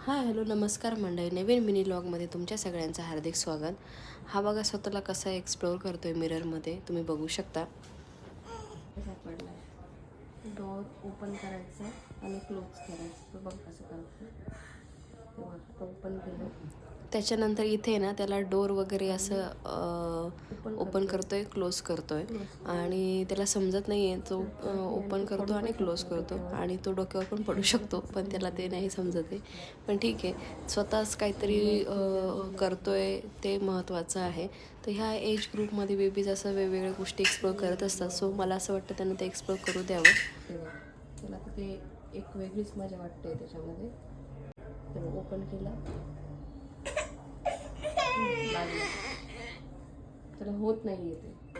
Hi hello नमस्कार मंडळी. नवीन mini लॉगमध्ये तुमच्या सगळ्यांचं हार्दिक स्वागत. हा बघा स्वतःला कसा एक्सप्लोअर आहे मिररमध्ये तुम्ही बघू शकता. कसा डोअर ओपन करायचं आणि क्लोज करायचं. बघ कसं करायचं ओपन केलं. त्याच्यानंतर इथे ना त्याला डोर वगैरे असं ओपन करतोय. क्लोज करतोय आणि त्याला समजत नाही आहे तो ओपन करतो आणि क्लोज करतो. आणि तो डोक्यावर पण पडू शकतो पण त्याला ते नाही समजत आहे. पण ठीक आहे स्वतःच काहीतरी अ, करतोय ते महत्त्वाचं आहे. तर ह्या एज ग्रुपमध्ये बेबीज असं वेगवेगळ्या गोष्टी एक्सप्लोर करत असतात. सो मला असं वाटतं त्यांना ते एक्सप्लोर करू द्यावं. त्याला ते एक वेगळीच मजा वाटते त्याच्यामध्ये. ओपन केला. लागलं त्याला होत नाही आहे ते